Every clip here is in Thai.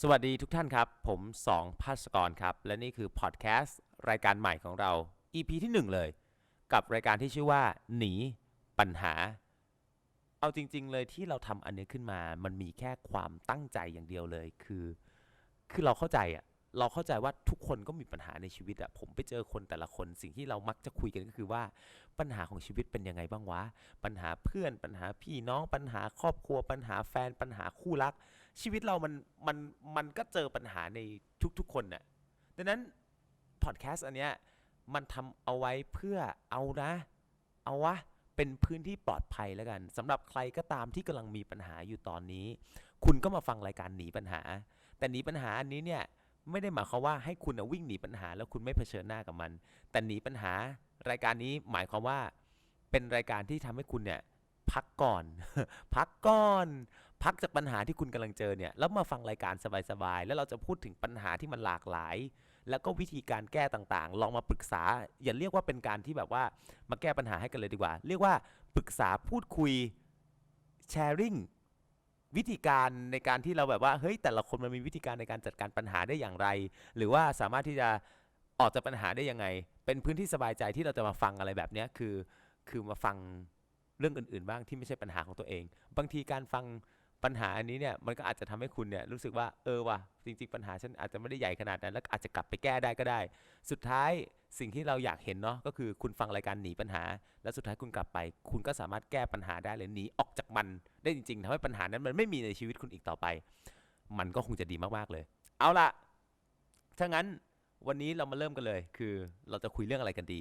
สวัสดีทุกท่านครับ ผมสองภาสกรครับ และนี่คือพอดแคสต์รายการใหม่ของเรา EP ที่ 1 เลย กับรายการที่ชื่อว่า หนีปัญหา เอาจริง ๆ เลยที่เราทำอันนี้ขึ้นมา มันมีแค่ความตั้งใจอย่างเดียวเลยคือ คือเราเข้าใจอะเราเข้าใจว่าทุกคนก็มีปัญหาในชีวิตอะผมไปเจอคนแต่ละคนสิ่งที่เรามักจะคุยกันก็คือว่าปัญหาของชีวิตเป็นยังไงบ้างวะปัญหาเพื่อนปัญหาพี่น้องปัญหาครอบครัว ปัญหาแฟนปัญหาคู่รัก ชีวิตเรามันมันมันก็เจอปัญหาในทุกๆคนน่ะดังนั้นพอดแคสต์อันเนี้ยมันทำเอาไว้เพื่อเอานะ เอาวะเป็นพื้นที่ปลอดภัยแล้วกันสำหรับใครก็ตามที่กำลังมีปัญหาอยู่ตอนนี้ คุณก็มาฟังรายการหนีปัญหา แต่หนีปัญหาอันนี้เนี่ยไม่ได้หมายความว่าให้คุณวิ่งหนีปัญหาแล้วคุณไม่เผชิญหน้ากับมัน แต่หนีปัญหารายการนี้หมายความว่าเป็นรายการที่ทำให้คุณเนี่ยพักก่อน พักก่อน พักจากปัญหาที่คุณกำลังเจอเนี่ยแล้วมาฟังรายการสบายๆแล้วเราจะพูดถึงปัญหาที่มันหลากหลาย แล้วก็วิธีการแก้ต่างๆ ลองมาปรึกษา อย่าเรียกว่าเป็นการที่แบบว่ามาแก้ปัญหาให้กันเลยดีกว่า เรียกว่าปรึกษาพูดคุยแชร์ริ่งวิธีการในการที่เราแบบว่าเฮ้ยแต่ละคนมันมีวิธีการในการจัดการปัญหาได้อย่างไร หรือว่าสามารถที่จะออกจากปัญหาได้ยังไง เป็นพื้นที่สบายใจที่เราจะมาฟังอะไรแบบนี้คือ คือมาฟังเรื่องอื่น ๆ บ้างที่ไม่ใช่ปัญหาของตัวเอง บางทีการฟัง ปัญหาอันนี้เนี่ยมันก็อาจจะทำให้คุณเนี่ยรู้สึกว่าเออว่ะจริงๆปัญหาฉันอาจจะไม่ได้ใหญ่ขนาดนั้น แล้วอาจจะกลับไปแก้ได้ก็ได้ สุดท้ายสิ่งที่เราอยากเห็นเนาะก็คือคุณฟังรายการหนีปัญหา แล้วสุดท้ายคุณกลับไป คุณก็สามารถแก้ปัญหาได้เลยหนีออกจากมันได้จริงๆทำให้ปัญหานั้นมันไม่มีในชีวิตคุณอีกต่อไป มันก็คงจะดีมากๆเลย เอาล่ะถ้างั้นวันนี้เรามาเริ่มกันเลย คือเราจะคุยเรื่องอะไรกันดี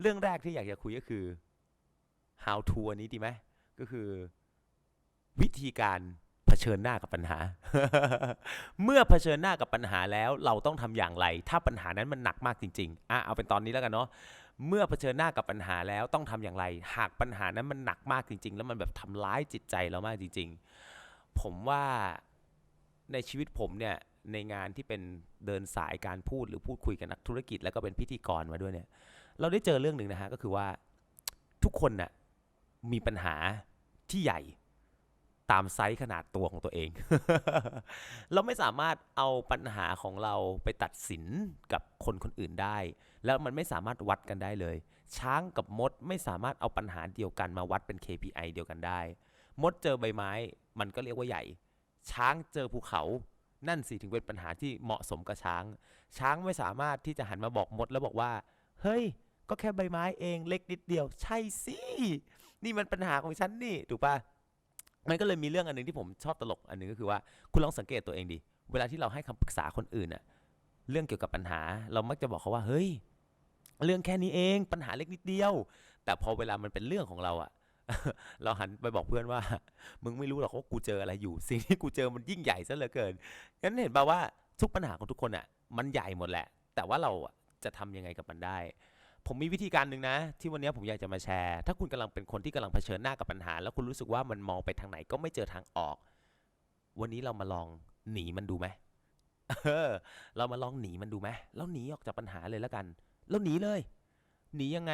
เรื่องแรกที่อยากจะคุยก็คือ how to อันนี้ดีไหมก็คือ วิธีการเผชิญหน้ากับปัญหา เมื่อเผชิญหน้ากับปัญหาแล้วเราต้องทำอย่างไร ถ้าปัญหานั้นมันหนักมากจริงๆอะเอาเป็นตอนนี้แล้วกันเนาะเมื่อเผชิญหน้ากับปัญหาแล้วต้องทำอย่างไร หากปัญหานั้นมันหนักมากจริง ๆ แล้วมันแบบทำร้ายจิตใจเรามากจริง ๆ ผมว่าในชีวิตผมเนี่ยในงานที่เป็นเดินสายการพูดหรือพูดคุยกับนักธุรกิจ แล้วก็เป็นพิธีกรมาด้วยเนี่ย เราได้เจอเรื่องหนึ่งนะฮะก็คือว่าทุกคนน่ะมีปัญหาที่ใหญ่ ตามไซส์ขนาดตัวของตัวเอง เราไม่สามารถเอาปัญหาของเราไปตัดสินกับคนคนอื่นได้ แล้วมันไม่สามารถวัดกันได้เลย ช้างกับมดไม่สามารถเอาปัญหาเดียวกันมาวัดเป็น KPI เดียวกันได้ มดเจอใบไม้ มันก็เรียกว่าใหญ่ ช้างเจอภูเขา นั่นสิถึงเป็นปัญหาที่เหมาะสมกับช้าง ช้างไม่สามารถที่จะหันมาบอกมดแล้วบอกว่า เฮ้ย ก็แค่ใบไม้เองเล็กนิดเดียว ใช่สิ นี่มันปัญหาของฉันนี่ ถูกปะ มันก็เลยมีเรื่องอันหนึงที่ผมชอบตลกอันหนึงก็คือว่าคุณลองสังเกตตัวเองดิเวลาที่เราให้คำปรึกษาคนอื่นอะเรื่องเกี่ยวกับปัญหา เรามักจะบอกเขาว่าเฮ้ย เรื่องแค่นี้เองปัญหาเล็กนิดเดียว แต่พอเวลามันเป็นเรื่องของเราอะเราหันไปบอกเพื่อนว่า มึงไม่รู้หรอกว่ากูเจออะไรอยู่ สิ่งที่กูเจอมันยิ่งใหญ่ซะเหลือเกินงั้นเห็นป่าว่าทุกปัญหาของทุกคนอะมันใหญ่หมดแหละ แต่ว่าเราจะทำยังไงกับมันได้ ผมมีวิธีการหนึ่งนะ ที่วันนี้ผมอยากจะมาแชร์ ถ้าคุณกำลังเป็นคนที่กำลังเผชิญหน้ากับปัญหา แล้วคุณรู้สึกว่ามันมองไปทางไหนก็ไม่เจอทางออก วันนี้เรามาลองหนีมันดูไหมเออ เรามาลองหนีมันดูไหมแล้วหนีออกจากปัญหาเลยแล้วกัน แล้วหนีเลย หนียังไง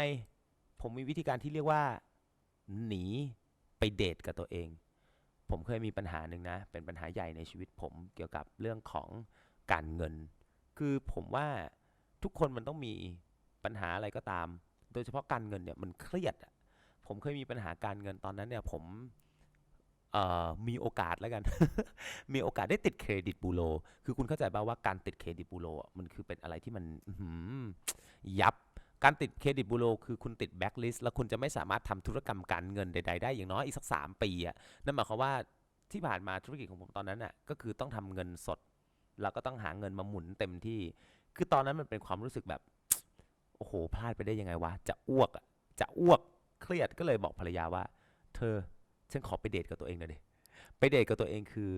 ผมมีวิธีการที่เรียกว่า หนีไปเดทกับตัวเอง ผมเคยมีปัญหาหนึ่งนะ เป็นปัญหาใหญ่ในชีวิตผมเกี่ยวกับเรื่องของการเงิน คือผมว่าทุกคนมันต้องมี ปัญหาอะไรก็ตาม โดยเฉพาะการเงินเนี่ยมันเครียดผมเคยมีปัญหาการเงินตอนนั้นเนี่ยผมมีโอกาสแล้วกัน มีโอกาสได้ติดเครดิตบูโร คือคุณเข้าใจป่าวว่าการติดเครดิตบูโรมันคือเป็นอะไรที่มันยับ การติดเครดิตบูโรคือคุณติดแบ็คลิสต์แล้วคุณจะไม่สามารถทำธุรกรรมการเงินใดๆได้อย่างน้อยอีกสักสามปีอะนั่นหมายความว่าที่ผ่านมาธุรกิจของผมตอนนั้นน่ะก็คือต้องทำเงินสด แล้วก็ต้องหาเงินมาหมุนเต็มที่ คือตอนนั้นมันเป็นความรู้สึกแบบ โอ้โหพลาดไปได้ยังไงวะ จะอ้วกจะอ้วกเครียดก็เลยบอกภรรยาว่า เธอฉันขอไปเดทกับตัวเองหน่อยดิไปเดทกับตัวเองคือ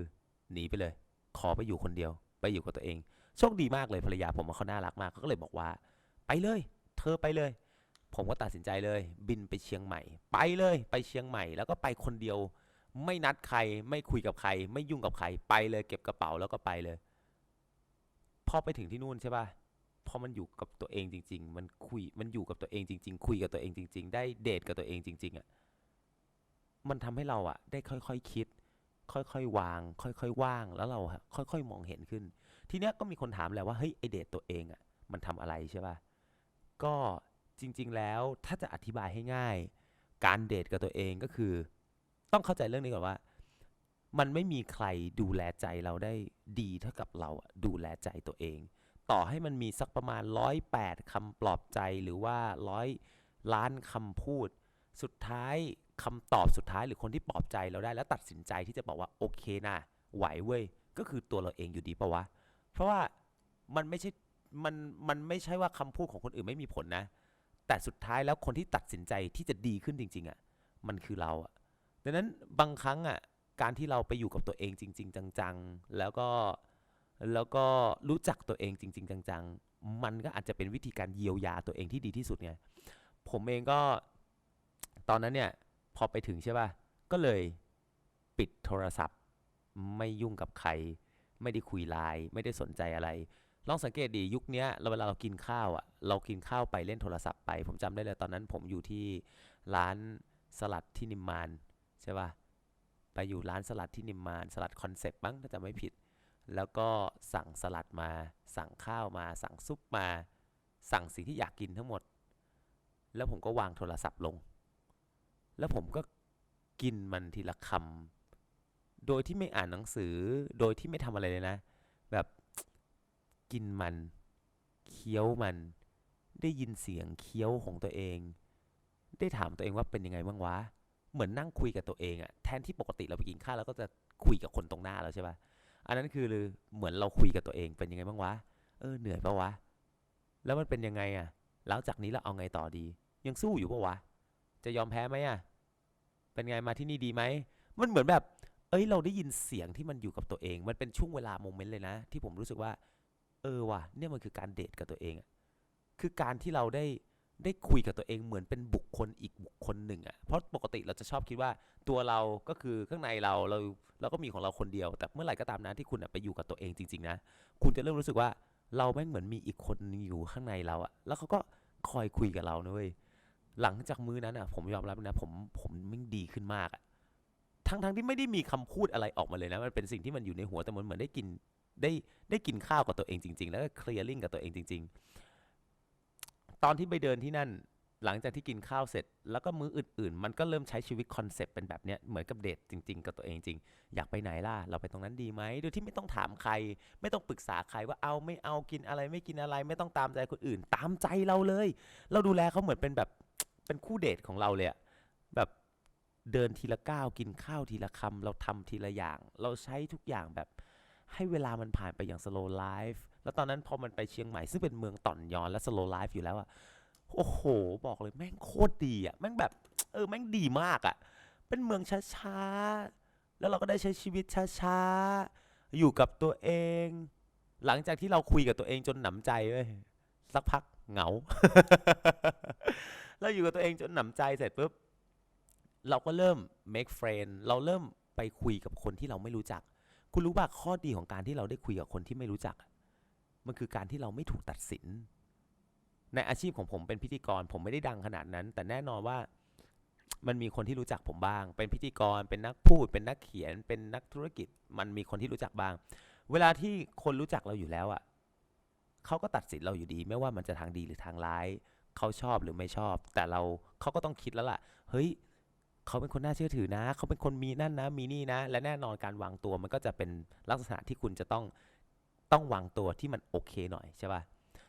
หนีไปเลย ขอไปอยู่คนเดียว ไปอยู่กับตัวเองโชคดีมากเลยภรรยาผมเขาน่ารักมากเขาก็เลยบอกว่า ไปเลย เธอไปเลย ผมก็ตัดสินใจเลย บินไปเชียงใหม่ ไปเลยไปเชียงใหม่ แล้วก็ไปคนเดียว ไม่นัดใคร ไม่คุยกับใคร ไม่ยุ่งกับใคร ไปเลย เก็บกระเป๋าแล้วก็ไปเลย พอไปถึงที่นู่นใช่ป่ะ พอมันอยู่กับตัวเองจริง ๆ มันคุยมันอยู่กับตัวเองจริง ๆ คุยกับตัวเองจริง ๆ ได้เดทกับตัวเองจริง ๆอะมันทำให้เราอะ ได้ค่อยๆคิด ค่อยๆวาง ค่อยๆว่างแล้วเราค่อยๆมองเห็นขึ้น ทีเนี้ยก็มีคนถามแหละว่าเฮ้ยไอเดทตัวเองอะ่ะ มันทำอะไรใช่ป่ะก็จริง ๆ แล้วถ้าจะอธิบายให้ง่าย การเดทกับตัวเองก็คือ ต้องเข้าใจเรื่องนี้ก่อนว่า มันไม่มีใครดูแลใจเราได้ดีเท่ากับเราดูแลใจตัวเอง ต่อให้มันมีสักประมาณร้อยแปดคำปลอบใจหรือว่าร้อยล้านคำพูด สุดท้ายคำตอบสุดท้ายหรือคนที่ปลอบใจเราได้แล้วตัดสินใจที่จะบอกว่าโอเคนะไหวเว้ยก็คือตัวเราเองอยู่ดีปะวะ เพราะว่ามันไม่ใช่มันมันไม่ใช่ว่าคำพูดของคนอื่นไม่มีผลนะ แต่สุดท้ายแล้วคนที่ตัดสินใจที่จะดีขึ้นจริง ๆอะ่ะมันคือเราอะดังนั้นบางครั้งอะ่ะการที่เราไปอยู่กับตัวเองจริง ๆ จังๆ แล้วก็ แล้วก็รู้จักตัวเองจริง ๆ จังๆ มันก็อาจจะเป็นวิธีการเยียวยาตัวเองที่ดีที่สุดไง ผมเองก็ตอนนั้นเนี่ยพอไปถึงใช่ป่ะ ก็เลยปิดโทรศัพท์ ไม่ยุ่งกับใคร ไม่ได้คุยไลน์ไม่ได้สนใจอะไร ลองสังเกตดียุคนี้เราเวลาเรากินข้าวอะ เรากินข้าวไปเล่นโทรศัพท์ไป ผมจำได้เลยตอนนั้นผมอยู่ที่ร้านสลัดที่นิมมานใช่ป่ะ ไปอยู่ร้านสลัดที่นิมมานสลัดคอนเซปต์บ้างถ้าจำไม่ผิด แล้วก็สั่งสลัดมา สั่งข้าวมา สั่งซุปมา สั่งสิ่งที่อยากกินทั้งหมด แล้วผมก็วางโทรศัพท์ลง แล้วผมก็กินมันทีละคำโดยที่ไม่อ่านหนังสือ โดยที่ไม่ทำอะไรเลยนะ แบบกินมัน เคี้ยวมัน ได้ยินเสียงเคี้ยวของตัวเอง ได้ถามตัวเองว่าเป็นยังไงบ้างวะ เหมือนนั่งคุยกับตัวเองอะแทนที่ปกติเราไปกินข้าวแล้วก็จะคุยกับคนตรงหน้าเราใช่ปะ อันนั้นคือเหมือนเราคุยกับตัวเองเป็นยังไงบ้างวะ เออเหนื่อยปะวะ แล้วมันเป็นยังไงอะแล้วจากนี้เราเอาไงต่อดี ยังสู้อยู่ปะวะ จะยอมแพ้ไหมอะเป็นไงมาที่นี่ดีไหม มันเหมือนแบบ เอ้ยเราได้ยินเสียงที่มันอยู่กับตัวเอง มันเป็นช่วงเวลาโมเมนต์เลยนะ ที่ผมรู้สึกว่า เออว่ะเนี่ยมันคือการเดทกับตัวเองอะคือการที่เราได้ ได้คุยกับตัวเองเหมือนเป็นบุคคลอีกบุคคลหนึ่งอะเพราะปกติเราจะชอบคิดว่าตัวเราก็คือข้างในเราเราเราก็มีของเราคนเดียว แต่เมื่อไหร่ก็ตามนะที่คุณไปอยู่กับตัวเองจริง ๆ นะ คุณจะเริ่มรู้สึกว่าเราแม่งเหมือนมีอีกคนอยู่ข้างในเราอะแล้วเขาก็คอยคุยกับเรานะเว้ยหลังจากมื้อนั้นอะผมยอมรับนะผมผมม่งดีขึ้นมากอะทั้งทั้งที่ไม่ได้มีคำพูดอะไรออกมาเลยนะมันเป็นสิ่งที่มันอยู่ในหัวแต่มันเหมือนได้กินได้ได้กินข้าวกับตัวเองจริง ๆ แล้วก็เคลียร์ลิงกับตัวเองจริง ๆ ตอนที่ไปเดินที่นั่น หลังจากที่กินข้าวเสร็จ แล้วก็มื้ออื่นๆ มันก็เริ่มใช้ชีวิตคอนเซปต์เป็นแบบเนี้ยเหมือนกับเดทจริง ๆ กับตัวเองจริง อยากไปไหนล่ะ เราไปตรงนั้นดีไหมโดยที่ไม่ต้องถามใคร ไม่ต้องปรึกษาใครว่าเอาไม่เอากินอะไรไม่กินอะไร ไม่ต้องตามใจคนอื่น ตามใจเราเลย เราดูแลเขาเหมือนเป็นแบบเป็นคู่เดทของเราเลยอะแบบเดินทีละก้าวกินข้าวทีละคำเราทำทีละอย่าง เราใช้ทุกอย่างแบบให้เวลามันผ่านไปอย่าง slow life แล้วตอนนั้นพอมันไปเชียงใหม่ซึ่งเป็นเมืองต่อนยอนและ slow life อยู่แล้วอะโอ้โห บอกเลยแม่งโคตรดีอะแม่งแบบเออแม่งดีมากอะเป็นเมืองช้าๆ แล้วเราก็ได้ใช้ชีวิตช้าๆ อยู่กับตัวเอง หลังจากที่เราคุยกับตัวเองจนหนำใจเว้ยสักพักเหงา เราอยู่กับตัวเองจนหนำใจเสร็จปุ๊บเราก็เริ่ม make friend เราเริ่มไปคุยกับคนที่เราไม่รู้จัก คุณรู้ป่ะข้อดีของการที่เราได้คุยกับคนที่ไม่รู้จัก มันคือการที่เราไม่ถูกตัดสิน ในอาชีพของผมเป็นพิธีกร ผมไม่ได้ดังขนาดนั้น แต่แน่นอนว่ามันมีคนที่รู้จักผมบ้าง เป็นพิธีกร เป็นนักพูด เป็นนักเขียน เป็นนักธุรกิจ มันมีคนที่รู้จักบ้าง เวลาที่คนรู้จักเราอยู่แล้วอะเขาก็ตัดสินเราอยู่ดี ไม่ว่ามันจะทางดีหรือทางร้าย เขาชอบหรือไม่ชอบ แต่เราเขาก็ต้องคิดแล้วล่ะ เฮ้ย เขาเป็นคนน่าเชื่อถือนะ เขาเป็นคนมีนั่นนะ มีนี่นะ และแน่นอนการวางตัวมันก็จะเป็นลักษณะที่คุณจะต้อง ต้องวางตัวที่มันโอเคหน่อยใช่ป่ะ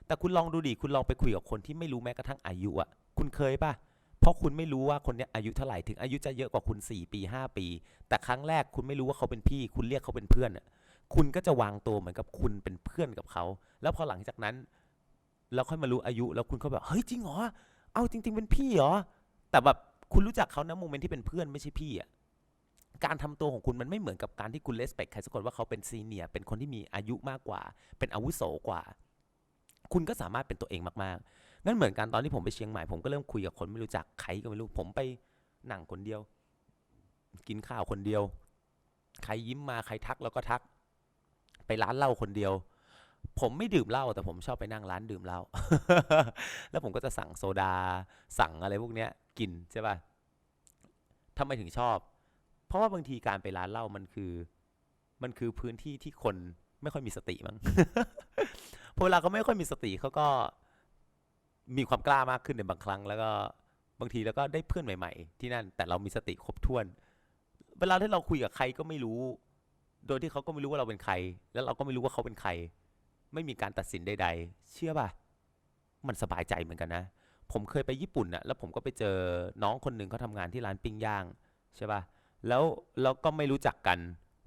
แต่คุณลองดูดิคุณลองไปคุยกับคนที่ไม่รู้แม้กระทั่งอายุอะคุณเคยป่ะเพราะคุณไม่รู้ว่าคนนี้อายุเท่าไหร่ถึงอายุจะเยอะกว่าคุณ 4 ปี 5 ปี แต่ครั้งแรกคุณไม่รู้ว่าเขาเป็นพี่ คุณเรียกเขาเป็นเพื่อนอะคุณก็จะวางตัวเหมือนกับคุณเป็นเพื่อนกับเขา แล้วพอหลังจากนั้นแล้วค่อยมารู้อายุแล้วคุณก็แบบเฮ้ยจริงเหรอเอาจริง ๆ เป็นพี่เหรอแต่แบบคุณรู้จักเขานะโมเมนต์ที่เป็นเพื่อนไม่ใช่พี่อะ การทำตัวของคุณมันไม่เหมือนกับการที่คุณเลสเปคใครสักคนว่าเขาเป็นซีเนียร์เป็นคนที่มีอายุมากกว่า เป็นอาวุโสกว่า คุณก็สามารถเป็นตัวเองมากๆงั้นเหมือนกันตอนที่ผมไปเชียงใหม่ผมก็เริ่มคุยกับคนไม่รู้จักใครก็ไม่รู้ผมไปนั่งคนเดียว กินข้าวคนเดียว ใครยิ้มมาใครทักเราก็ทัก ไปร้านเหล้าคนเดียว ผมไม่ดื่มเหล้าแต่ผมชอบไปนั่งร้านดื่มเหล้าแล้วผมก็จะสั่งโซดา สั่งอะไรพวกเนี้ย กินใช่ป่ะทำไมถึงชอบ เพราะว่าบางทีการไปร้านเหล้ามันคือ มันคือพื้นที่ที่คนไม่ค่อยมีสติมั้งพอเวลาเขาไม่ค่อยมีสติเขาก็มีความกล้ามากขึ้นในบางครั้ง แล้วก็บางทีแล้วก็ได้เพื่อนใหม่ ๆ ที่นั่นแต่เรามีสติครบถ้วน เวลาที่เราคุยกับใครก็ไม่รู้ โดยที่เขาก็ไม่รู้ว่าเราเป็นใคร แล้วเราก็ไม่รู้ว่าเขาเป็นใคร ไม่มีการตัดสินใด ๆ เชื่อป่ะมันสบายใจเหมือนกันนะ ผมเคยไปญี่ปุ่นอะแล้วผมก็ไปเจอน้องคนหนึ่งเขาทำงานที่ร้านปิ้งย่างใช่ป่ะ แล้วเราก็ไม่รู้จักกัน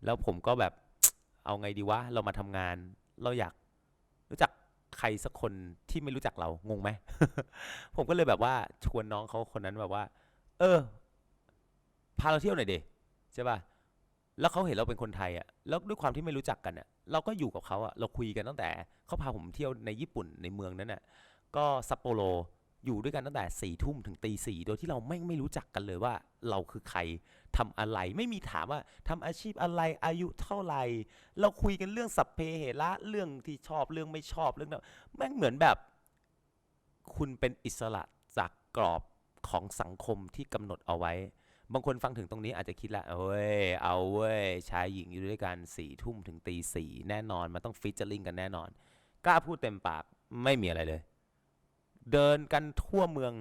แล้วผมก็แบบเอาไงดีวะเรามาทำงาน เราอยากรู้จักใครสักคนที่ไม่รู้จักเรางงไหม ผมก็เลยแบบว่าชวนน้องเขาคนนั้นแบบว่า เออ พาเราเที่ยวหน่อยเดใช่ป่ะแล้วเขาเห็นเราเป็นคนไทยอะแล้วด้วยความที่ไม่รู้จักกันอะ เราก็อยู่กับเขาอะเราคุยกันตั้งแต่เขาพาผมเที่ยวในญี่ปุ่นในเมืองนั้นอะ ก็ซัปโปโร อยู่ด้วยกันตั้งแต่สี่ทุ่มถึงตีสี่โดยที่เราไม่ไม่รู้จักกันเลยว่า เราคือใครทำอะไร ไม่มีถามว่าทำอาชีพอะไรอายุเท่าไหร่ เราคุยกันเรื่องสัพเพเหระเรื่องที่ชอบเรื่องไม่ชอบเรื่องนั้นแม่งเหมือนแบบ คุณเป็นอิสระจากกรอบของสังคมที่กำหนดเอาไว้ บางคนฟังถึงตรงนี้อาจจะคิดละเอ้ย เอาเว้ยชายหญิงอยู่ด้วยกันสี่ทุ่มถึงตีสี่แน่นอนมันต้องฟิชเจอริงกันแน่นอน กล้าพูดเต็มปากไม่มีอะไรเลย เดินกันทั่วเมือง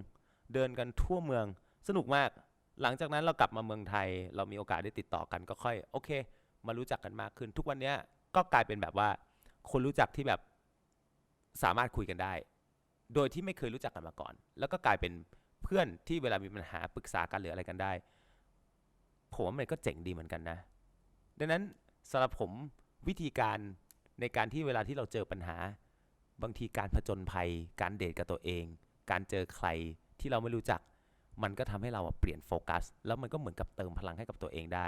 เดินกันทั่วเมือง สนุกมาก หลังจากนั้นเรากลับมาเมืองไทย เรามีโอกาสได้ติดต่อกันก็ค่อยโอเค มารู้จักกันมากขึ้น ทุกวันนี้ก็กลายเป็นแบบว่า คนรู้จักที่แบบสามารถคุยกันได้ โดยที่ไม่เคยรู้จักกันมาก่อน แล้วก็กลายเป็นเพื่อนที่เวลามีปัญหาปรึกษากันหรืออะไรกันได้ ผมว่ามันก็เจ๋งดีเหมือนกันนะ ดังนั้นสำหรับผมวิธีการในการที่เวลาที่เราเจอปัญหา บางทีการผจญภัย การเดทกับตัวเอง การเจอใครที่เราไม่รู้จัก มันก็ทำให้เราเปลี่ยนโฟกัส แล้วมันก็เหมือนกับเติมพลังให้กับตัวเองได้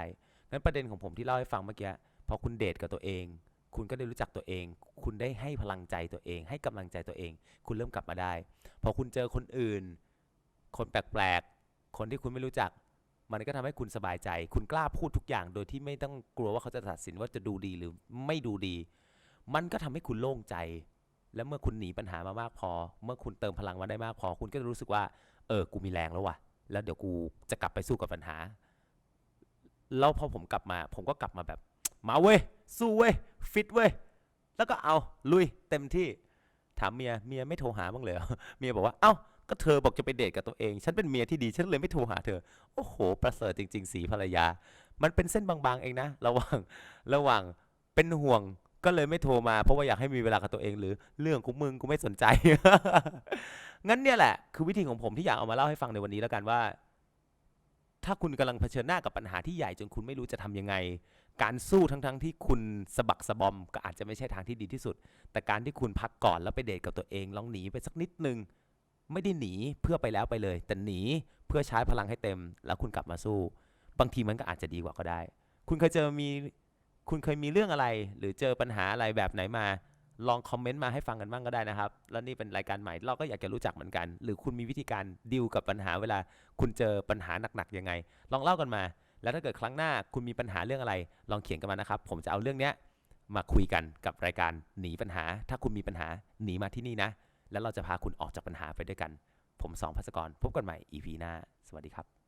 งั้นประเด็นของผมที่เล่าให้ฟังเมื่อกี้พอคุณเดทกับตัวเอง คุณก็ได้รู้จักตัวเอง คุณได้ให้พลังใจตัวเอง ให้กำลังใจตัวเอง คุณเริ่มกลับมาได้ พอคุณเจอคนอื่น คนแปลกๆ คนที่คุณไม่รู้จัก มันก็ทำให้คุณสบายใจ คุณกล้าพูดทุกอย่าง โดยที่ไม่ต้องกลัวว่าเขาจะตัดสินว่าจะดูดีหรือไม่ดูดี มันก็ทำให้คุณโล่งใจ และเมื่อคุณหนีปัญหามามากพอ เมื่อคุณเติมพลังมาได้มากพอ คุณก็จะรู้สึกว่า เออ กูมีแรงแล้วว่ะ แล้วเดี๋ยวกูจะกลับไปสู้กับปัญหา แล้วพอผมกลับมา ผมก็กลับมาแบบ มาเว้ย สู้เว้ย ฟิตเว้ย แล้วก็เอา ลุย เต็มที่ ถามเมีย เมียไม่โทรหาบ้างเลยเหรอเมียบอกว่า เอ้า ก็เธอบอกจะไปเดทกับตัวเอง ฉันเป็นเมียที่ดี ฉันเลยไม่โทรหาเธอ โอ้โห ประเสริฐจริง ๆ สีภรรยา มันเป็นเส้นบางๆ เองนะ ระหว่าง ระหว่าง เป็นห่วง ก็เลยไม่โทรมาเพราะว่าอยากให้มีเวลากับตัวเองหรือเรื่องของมึงกูไม่สนใจ งั้นเนี่ยแหละ คือวิธีของผมที่อยากเอามาเล่าให้ฟังในวันนี้แล้วกันว่า ถ้าคุณกำลังเผชิญหน้ากับปัญหาที่ใหญ่จนคุณไม่รู้จะทำยังไง การสู้ทั้งๆที่คุณสะบักสะบอม ก็อาจจะไม่ใช่ทางที่ดีที่สุด แต่การที่คุณพักก่อนแล้วไปเดทกับตัวเองลองหนีไปสักนิดนึงไม่ได้หนีเพื่อไปแล้วไปเลย แต่หนีเพื่อใช้พลังให้เต็ม แล้วคุณกลับมาสู้ บางทีมันก็อาจจะดีกว่าก็ได้ คุณเคยเจอมี คุณเคยมีเรื่องอะไร หรือเจอปัญหาอะไรแบบไหนมา ลองคอมเมนต์มาให้ฟังกันบ้างก็ได้นะครับ แล้วนี่เป็นรายการใหม่เราก็อยากจะรู้จักเหมือนกัน หรือคุณมีวิธีการดิวกับปัญหาเวลา คุณเจอปัญหาหนักๆยังไง ลองเล่ากันมา แล้วถ้าเกิดครั้งหน้าคุณมีปัญหาเรื่องอะไร ลองเขียนกันมานะครับ ผมจะเอาเรื่องเนี้ยมาคุยกันกับรายการหนีปัญหา ถ้าคุณมีปัญหาหนีมาที่นี่นะ แล้วเราจะพาคุณออกจากปัญหาไปด้วยกัน ผมสองพัสกรพบกันใหม่ EP หน้า สวัสดีครับ